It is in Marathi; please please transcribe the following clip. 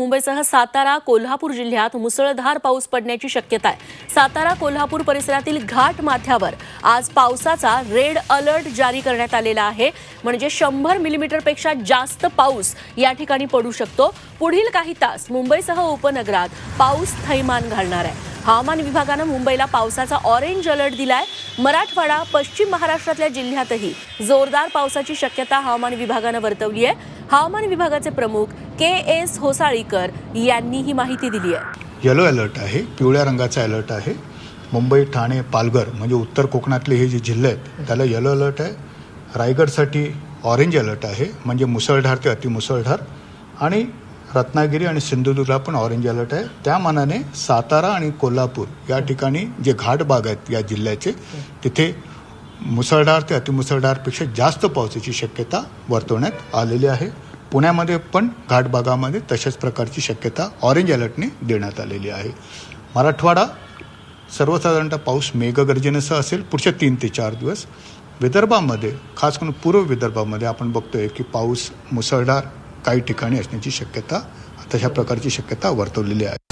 मुंबईसह सातारा कोल्हापूर जिल्ह्यात मुसळधार पाऊस पडण्याची शक्यता आहे. सातारा कोल्हापूर परिसरातील घाट माथ्यावर आज पावसाचा रेड अलर्ट जारी करण्यात आलेला आहे. म्हणजे शंभर मिलीमीटरपेक्षा जास्त पाऊस या ठिकाणी पडू शकतो. पुढील काही तास मुंबईसह उपनगरात पाऊस थैमान घालणार आहे. हवामान विभागानं मुंबईला पावसाचा ऑरेंज अलर्ट दिलाय. मराठवाडा पश्चिम महाराष्ट्रातल्या जिल्ह्यातही जोरदार पावसाची शक्यता हवामान विभागानं वर्तवली आहे. हवामान विभागाचे प्रमुख के एस होसाळीकर यांनी ही माहिती दिली आहे. येलो अलर्ट आहे पिवळ्या रंगाचा अलर्ट आहे. मुंबई ठाणे पालघर म्हणजे उत्तर कोकणातले हे जे जिल्हे आहेत त्याला येलो अलर्ट आहे. रायगडसाठी ऑरेंज अलर्ट आहे म्हणजे मुसळधार ते अतिमुसळधार. आणि रत्नागिरी आणि सिंधुदुर्गला पण ऑरेंज अलर्ट आहे. त्या मानाने सातारा आणि कोल्हापूर या ठिकाणी जे घाट भाग आहेत या जिल्ह्याचे तिथे मुसळधार ते अतिमुसळधारपेक्षा जास्त पावसाची शक्यता वर्तवण्यात आलेली आहे. पुण्यामध्ये पण घाट भागामध्ये तशाच प्रकारची शक्यता ऑरेंज अलर्टने देण्यात आलेली आहे. मराठवाडा सर्वसाधारणतः पाऊस मेघगर्जनेसह असेल पुढच्या तीन ते चार दिवस. विदर्भामध्ये खास करून पूर्व विदर्भामध्ये आपण बघतोय की पाऊस मुसळधार काही ठिकाणी असण्याची शक्यता तशा प्रकारची शक्यता वर्तवलेली आहे.